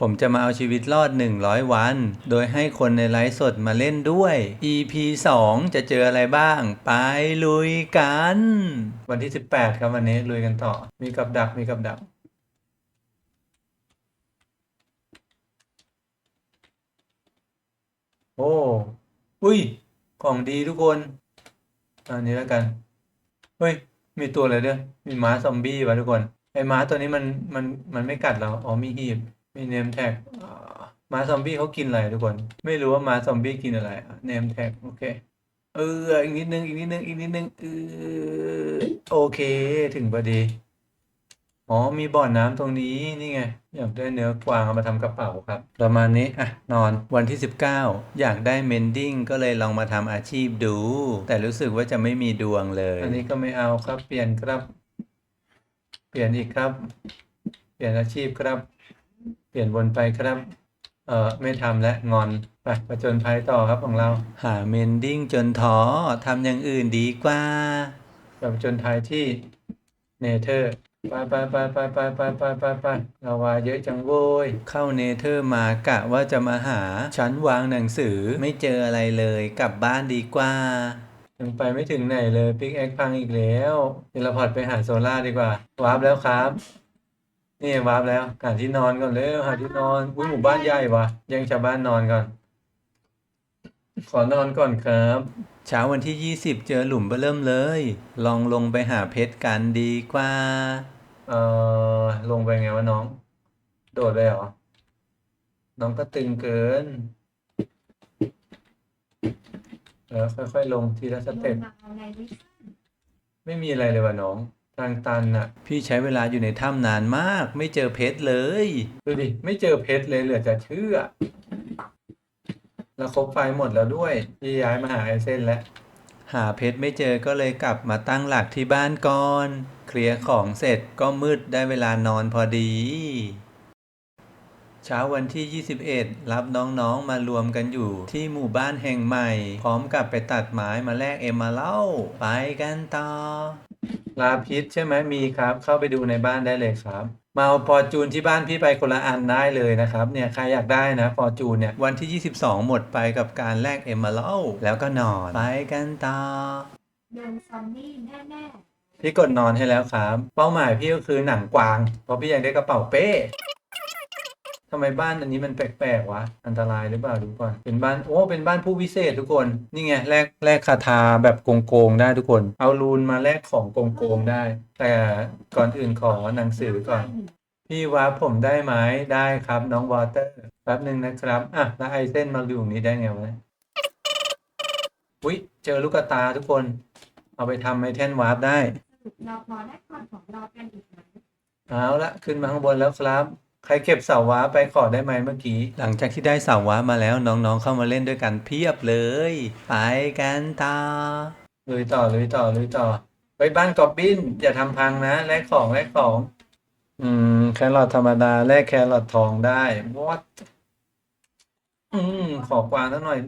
ผมจะมาเอาชีวิตรอด 100 วัน โดยให้คนในไลฟ์สดมาเล่นด้วย EP 2 จะเจออะไรบ้าง ไปลุยกัน วันที่ 18 ครับวันนี้ลุยกันต่อ มีกับดักมีกับดัก โอ้ อุ้ย ของดีทุกคน อันนี้แล้วกัน เฮ้ย มีตัวอะไรด้วย มีม้าซอมบี้วะทุกคน ไอ้ม้าตัวนี้มันมันมันไม่กัดเรา อ๋อมีหีบ มีเนมแท็กมาซอมบี้เขากินอะไรทุกคน ไม่รู้ว่ามาซอมบี้กินอะไรเนมแท็กโอเค เอออีกนิดนึงอีกนิดนึงอีกนิดนึงเออโอเคถึงพอดี อ๋อมีบ่อน้ำตรงนี้นี่ไง อยากได้เนื้อกวางเอามาทำกระเป๋าครับ ประมาณนี้อะนอนวันที่ 19 อยากได้เมนดิ้งก็เลยลองมาทำอาชีพดู แต่รู้สึกว่าจะไม่มีดวงเลย อันนี้ก็ไม่เอาครับเปลี่ยนครับ เปลี่ยนอีกครับ เปลี่ยนอาชีพครับ ปลี่ยนวนไปครับ เอ่อไม่ทำและงอน ไปประจนภัยต่อครับของเรา หาเมนดิ้งจนท้อทำอย่างอื่นดีกว่าแบบประจนภัยที่เนเธอร์ไปไปไปไปไปไปไปไปไปลาวาเยอะจังโว้ย เข้าเนเธอร์มากะว่าจะมาหาชั้นวางหนังสือไม่เจออะไรเลย กลับบ้านดีกว่ายังไปไม่ถึงไหนเลยปิกแอคพังอีกแล้วเทเลพอร์ตไปหาโซล่าดีกว่า วาร์ปแล้วครับ นี่วาร์ปแล้วหาที่นอนก่อนเร็วหาที่นอนอุ้ยหมู่บ้านใหญ่วะยังชาวบ้านนอนก่อน ขอนอนก่อนครับ เช้าวันที่ 20 เจอหลุมเบ้อเริ่มเลย ลองลงไปหาเพชรกันดีกว่า เอ่อลงไปไงวะน้อง โดดเลยเหรอ น้องก็ตึงเกิน เออค่อยๆลงทีละสเต็ปไม่มีอะไรเลยวะน้อง ทางตันน่ะ พี่ใช้เวลาอยู่ในถ้ำนานมาก ไม่เจอเพชรเลย ดูดิ ไม่เจอเพชรเลยเหลือจะเชื่อ แล้วครบไฟหมดแล้วด้วย พี่ย้ายมาหาไอเส้นแล้ว หาเพชรไม่เจอก็เลยกลับมาตั้งหลักที่บ้านก่อน เคลียร์ของเสร็จก็มืดได้เวลานอนพอดี เช้าวันที่ 21 รับน้องๆมารวมกันอยู่ที่หมู่บ้านแห่งใหม่ พร้อมกับไปตัดไม้มาแลกเอมมาเล่า ไปกันต่อ ลาพิษใช่ไหมมีครับ เข้าไปดูในบ้านได้เลยครับ มาเอาฟอร์จูนที่บ้านพี่ไปคนละอันได้เลยนะครับเนี่ยใครอยากได้นะฟอร์จูนเนี่ยวันที่ 22 หมดไปกับการแลกเอมมาเล่าแล้วก็นอนไปกันต่อโดนซอมบี้แน่พี่กดนอนให้แล้วครับ เป้าหมายพี่ก็คือหนังกวาง เพราะพี่อยากได้กระเป๋าเป้ทำไมบ้านอันนี้มันแปลกๆวะ อันตรายหรือเปล่าดูก่อน เป็นบ้านโอ้เป็นบ้านผู้วิเศษทุกคน นี่ไงแลกแลกคาถาแบบโกงๆได้ทุกคน เอารูนมาแลกของโกงๆได้ แต่ก่อนอื่นขอหนังๆสือก่อน พี่ว่าผมได้ไหมได้ครับน้องวอเตอร์แป๊บหนึ่งนะครับอะแล้วไอเส้นมาอยู่ตรงนี้ได้ไงวะอุ้ยเจอลูกตาทุกคน เอาไปทำไอเทนวาร์ปได้สรุปเราพอได้ก่อนของเรากันอีกไหมเอาละขึ้นมาข้างบนแล้วครับ ใครเก็บเสาว้าไปขอได้ไหมเมื่อกี้ หลังจากที่ได้เสาว้ามาแล้วน้องๆเข้ามาเล่นด้วยกันเพียบเลย ไปกันต่อลุยต่อลุยต่อลุยต่อไปบ้านกอบบินอย่าทำพังนะแลกของแลกของ อืมแครอทธรรมดาแลกแครอททองได้ what อืมขอกวางสักหน่อย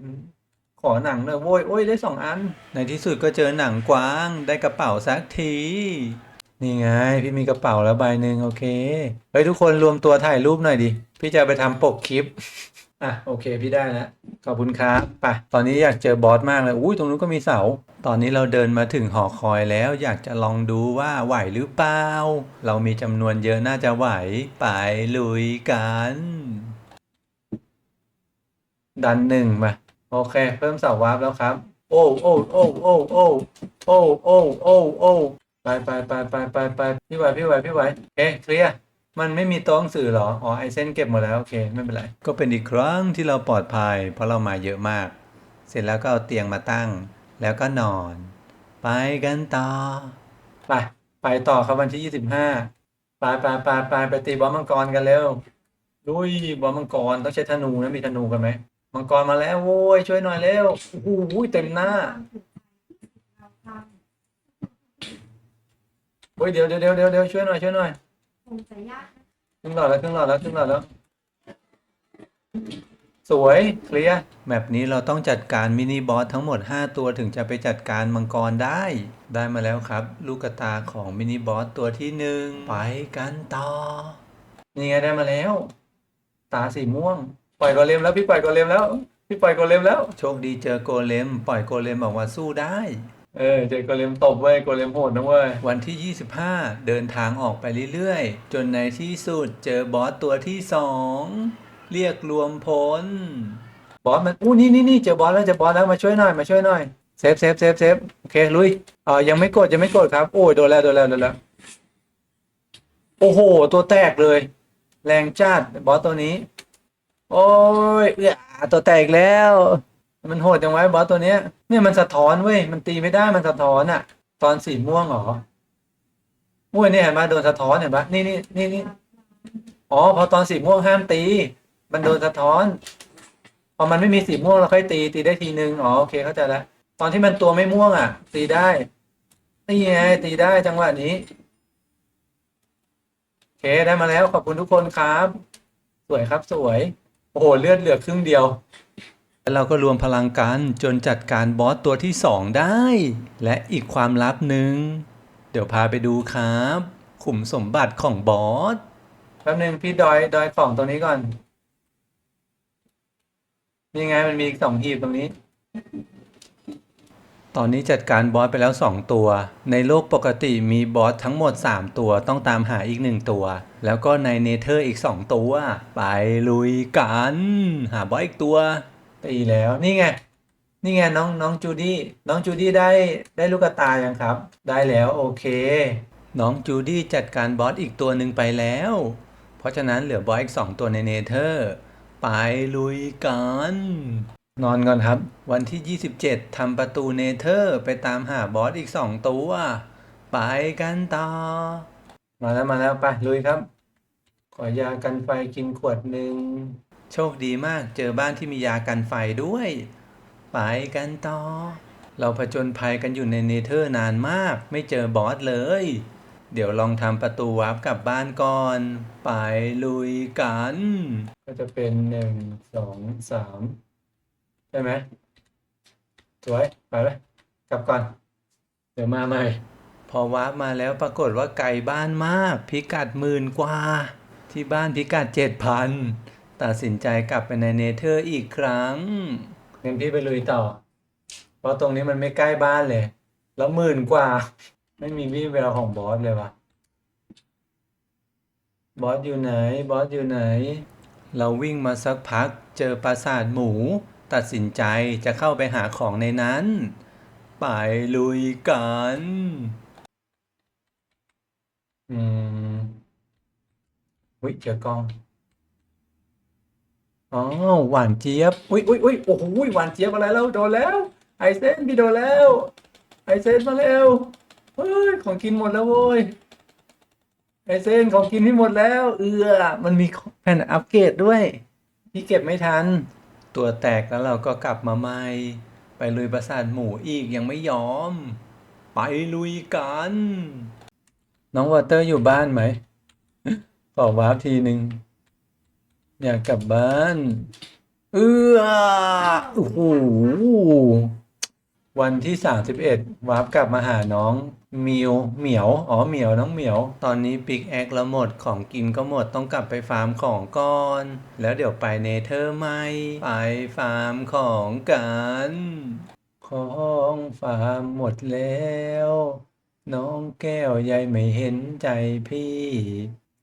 ขอหนังหน่อยโว้ยโอ้ยได้สองอัน ในที่สุดก็เจอหนังกวางได้กระเป๋าสักที นี่ไง พี่มีกระเป๋าแล้วใบหนึ่งโอเค เฮ้ย ทุกคนรวมตัวถ่ายรูปหน่อยดิ พี่จะไปทำปกคลิป อะ โอเค พี่ได้แล้วขอบคุณครับไปตอนนี้อยากเจอบอสมากเลย อุ้ยตรงนู้นก็มีเสา ตอนนี้เราเดินมาถึงหอคอยแล้ว อยากจะลองดูว่าไหวหรือเปล่า เรามีจำนวนเยอะน่าจะไหว ไปลุยกัน ดันหนึ่งมา โอเค เพิ่มเสาวาร์ปแล้วครับ โอ้โอ้โอ้โอ้โอ้โอ้โอ้โอ้โอ้ ไปไปไปไปไปไปพี่ไหวพี่ไหวพี่ไหวโอเคเคลียร์มันไม่มีโต๊ะหนังสือเหรอ อ๋อไอเส้นเก็บหมดแล้ว โอเค ไม่เป็นไร ก็เป็นอีกครั้งที่เราปลอดภัย เพราะเรามาเยอะมาก เสร็จแล้วก็เอาเตียงมาตั้ง แล้วก็นอน ไปกันต่อ ไป ไปต่อครับวันที่ยี่สิบห้าไปไปไปไปไปตีบอลมังกรกันเร็วลุยบอลมังกรต้องใช้ธนูนะมีธนูกันไหมมังกรมาแล้วโว้ยช่วยหน่อยเร็วโอ้โหเต็มหน้าเราท โอ้ยเดี๋ยวเดี๋ยวเดี๋ยวเดี๋ยวเดี๋ยวช่วยหน่อยช่วยหน่อยำคงจะยากนะครึ่งหลอดแล้วครึ่งหลอดแล้วครึ่งหลอดแล้ว สวยเคลียร์แมปนี้เราต้องจัดการมินิบอสทั้งหมด 5 ตัวถึงจะไปจัดการมังกรได้ ได้มาแล้วครับ ลูกกระตาของมินิบอสตัวที่หนึ่งไปกันต่อ นี่ไงได้มาแล้ว ตาสีม่วง ปล่อยโกเลมแล้วพี่ปล่อยโกเลมแล้ว พี่ปล่อยโกเลมแล้ว โชคดีเจอโกเลม ปล่อยโกเลมออกมาสู้ได้ เออเจอโกเลมตบเว้ยโกเลมโหดนะเว้ย วันที่ 25 เดินทางออกไปเรื่อยๆ จนในที่สุดเจอบอสตัวที่สองเรียกรวมพล บอสมันอู้นี่นี่นี่เจอบอสแล้วเจอบอสแล้วมาช่วยหน่อยมาช่วยหน่อยเซฟเซฟเซฟเซฟโอเคลุยเออยังไม่กดยังไม่กดครับ โอ้ยโดนแล้วโดนแล้วโดนแล้วโอ้โห ตัวแตกเลย แรงจัดบอสตัวนี้ โอ้ยเอื้อตัวแตกอีกแล้ว มันโหดจังไวะบอสตัวเนี้ยเนี่ยมันสะท้อนเว้ยมันตีไม่ได้มันสะท้อนอะตอนสีม่วงเหรออุ้ยเนี่ยเห็นปะโดนสะท้อนเห็นปะนี่นี่นี่นี่อ๋อพอตอนสีม่วงห้ามตี มันโดนสะท้อนพอมันไม่มีสีม่วงเราค่อยตีตีได้ทีนึงอ๋อโอเคเข้าใจแล้วตอนที่มันตัวไม่ม่วงอะ ตีได้นี่ไงตีได้จังหวะนี้โอเคได้มาแล้วขอบคุณทุกคนครับ สวยครับสวย โอ้โหเลือดเหลือครึ่งเดียว เราก็รวมพลังกันจนจัดการบอสตัวที่สองได้ และอีกความลับหนึ่ง เดี๋ยวพาไปดูครับ ขุมสมบัติของบอส แป๊บนึงพี่ดอยดอยของตรงนี้ก่อนนี่ไงมันมีอีกสองหีบตรงนี้ ตอนนี้จัดการบอสไปแล้ว 2 ตัว ในโลกปกติมีบอสทั้งหมด 3 ตัวต้องตามหาอีก 1 ตัว แล้วก็ในเนเธอร์อีก 2 ตัว ไปลุยกัน หาบอสอีกตัว ตีแล้วนี่ไงนี่ไงน้องน้องจูดี้น้องจูดี้ได้ได้ลูกตายังครับ ได้แล้วโอเค น้องจูดี้จัดการบอสอีกตัวหนึ่งไปแล้ว เพราะฉะนั้นเหลือบอสอีก2ตัวในเนเธอร์ ไปลุยกัน นอนก่อนครับ วันที่ 27ทำประตูเนเธอร์ ไปตามหาบอสอีก2ตัว ไปกันต่อ มาแล้วมาแล้วไปลุยครับ ขอยากันไฟกินขวดหนึ่ง โชคดีมากเจอบ้านที่มียากันไฟด้วย ไปกันต่อ เราผจญภัยกันอยู่ในเนเธอร์นานมาก ไม่เจอบอสเลย เดี๋ยวลองทำประตูวาร์ปกลับบ้านก่อน ไปลุยกัน ก็จะเป็นหนึ่งสองสามใช่ไหมสวย ไปเลยกลับก่อน เดี๋ยวมาใหม่ พอวาร์ปมาแล้วปรากฏว่าไกลบ้านมาก พิกัดหมื่นกว่า ที่บ้านพิกัดเจ็ดพัน ตัดสินใจกลับไปในเนเธอร์อีกครั้ง งั้นพี่ไปลุยต่อ เพราะตรงนี้มันไม่ใกล้บ้านเลย แล้วหมื่นกว่า ไม่มีวี่แววของบอสเลยวะบอสอยู่ไหน บอสอยู่ไหน เราวิ่งมาสักพักเจอปราสาทหมู ตัดสินใจจะเข้าไปหาของในนั้น ไปลุยกัน อืมวิเจอกล้อง อ๋อหวานเจี๊ยบอุ้ยอุ้ยอุ้ยโอ้โหหวานเจี๊ยบอะไรแล้วโดนแล้ว ไอเซนพี่โดนแล้ว ไอเซนมาแล้วเฮ้ยของกินหมดแล้วโว้ยไอเซนของกินพี่หมดแล้ว เอือมันมีแผ่นอัปเกรดด้วยพี่เก็บไม่ทัน ตัวแตกแล้วเราก็กลับมาใหม่ไปลุยปราสาทหมูอีกยังไม่ยอม ไปลุยกัน น้องวอเตอร์อยู่บ้านไหมขอวาร์ปทีหนึ่ง อยากกลับบ้าน เอื้อโอ้โหวันที่สามสิบเอ็ดวาร์ปกลับมาหาน้องมิวเหมียวอ๋อเหมียวน้องเหมียว ตอนนี้ปิกแอคแล้วหมดของกินก็หมดต้องกลับไปฟาร์มของก่อน แล้วเดี๋ยวไปเนเธอร์ใหม่ไปฟาร์มของกัน ของฟาร์มหมดแล้ว น้องแก้วใยไม่เห็นใจพี่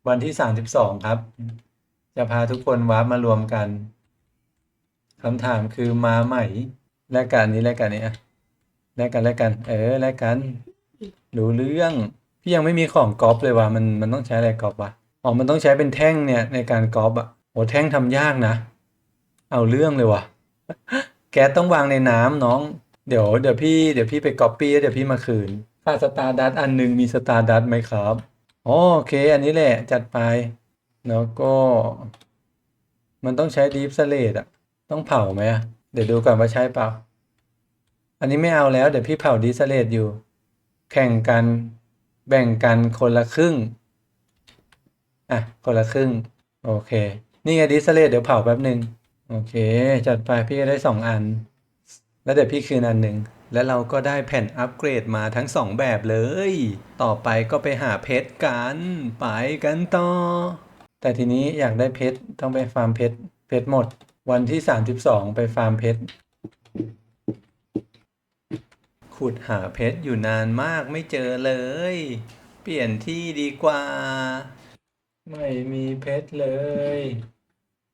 วันที่สามสิบสองครับ จะพาทุกคนวาร์ปมารวมกันคำถามคือมาใหม่แลกกันนี้แลกกันนี้อะแลกกันแลกกัน เออแลกกันรู้เรื่องพี่ยังไม่มีของกอล์ฟเลยว่ะมันมันต้องใช้อะไรกอล์ฟวะอ๋อมันต้องใช้เป็นแท่งเนี่ยในการกอล์ฟอะโอ้แท่งทำยากนะ เอาเรื่องเลยว่ะ แกต้องวางในน้ำน้อง เดี๋ยวเดี๋ยวพี่เดี๋ยวพี่ไปก๊อปปี้แล้วเดี๋ยวพี่มาคืนค่าสตาร์ดัตอันหนึ่งมีสตาร์ดัตไหมครับอ๋อโอเค อันนี้แหละจัดไป แล้วก็ มันต้องใช้ดีฟสเลดอะต้องเผาไหมอะเดี๋ยวดูก่อนว่าใช่เปล่า อันนี้ไม่เอาแล้ว เดี๋ยวพี่เผาดีฟสเลดอยู่ แข่งกันแบ่งกันคนละครึ่ง อะ คนละครึ่ง โอเค นี่ไงดิสเลตเดี๋ยวเผาแป๊บหนึ่งโอเค จัดไปพี่ได้สองอัน แล้วเดี๋ยวพี่คืนอันหนึ่งแล้วเราก็ได้แผ่นอัปเกรดมาทั้งสองแบบเลย ต่อไปก็ไปหาเพชรกัน ไปกันต่อ แต่ทีนี้อยากได้เพชรต้องไปฟาร์มเพชรเพชรหมด วันที่สามสิบสองไปฟาร์มเพชรขุดหาเพชรอยู่นานมากไม่เจอเลย เปลี่ยนที่ดีกว่า ไม่มีเพชรเลย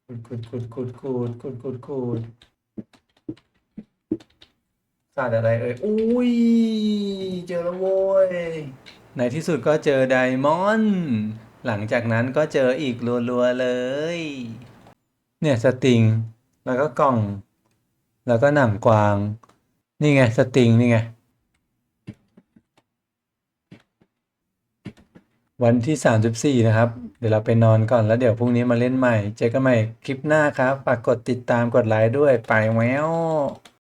ขุดขุดขุดขุดขุดขุดขุดขุดสาดอะไรเอ่ยอุ้ยเจอแล้วโว้ยในที่สุดก็เจอไดมอนด์ หลังจากนั้นก็เจออีกรัวๆเลย เนี่ยสติง แล้วก็กล่อง แล้วก็หนังกวาง นี่ไงสติงนี่ไง วันที่ 34 นะครับ เดี๋ยวเราไปนอนก่อนแล้วเดี๋ยวพรุ่งนี้มาเล่นใหม่ เจอกันใหม่คลิปหน้าครับ ฝากกดติดตามกดไลค์ด้วย ไปแวว